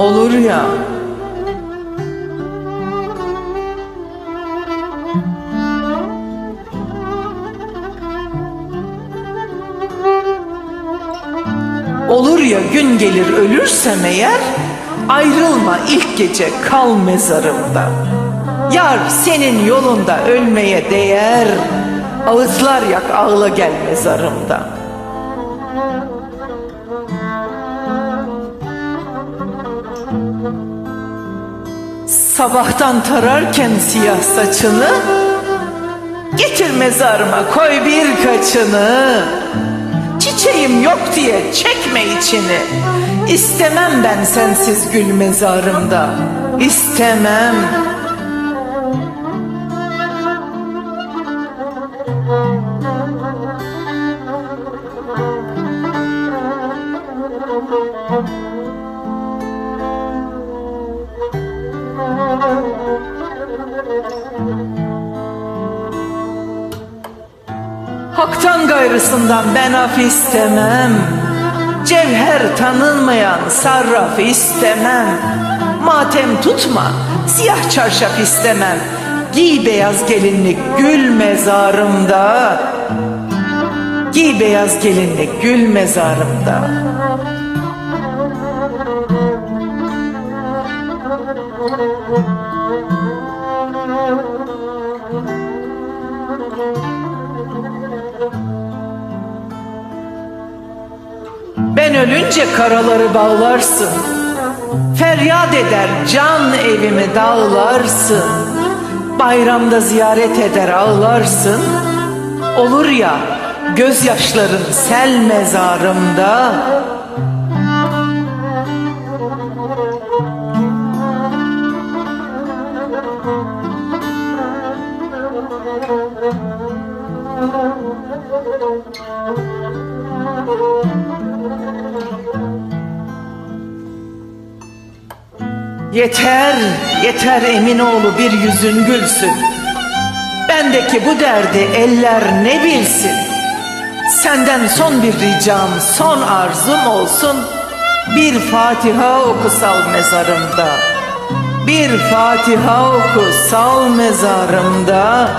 olur ya. Olur ya gün gelir ölürsem eğer Ayrılma ilk gece kal mezarımda Yar senin yolunda ölmeye değer Ağızlar yak ağla gel mezarımda Sabahtan tararken siyah saçını Getir mezarıma koy birkaçını. Çiçeğim yok diye çekme içini. İstemem ben sensiz gül mezarımda. İstemem Hak'tan gayrısından ben af istemem. Cevher tanınmayan sarraf istemem. Matem tutma siyah çarşaf istemem. Giy beyaz gelinlik gül mezarımda. Giy beyaz gelinlik gül mezarımda. Ben ölünce karaları bağlarsın. Feryat eder can evimi dağlarsın. Bayramda ziyaret eder ağlarsın. Olur ya gözyaşların sel mezarımda Yeter, yeter Eminoğlu bir yüzün gülsün. Bendeki bu derdi eller ne bilsin. Senden son bir ricam, son arzum olsun. Bir Fatiha oku sal mezarımda. Bir Fatiha oku sal mezarımda.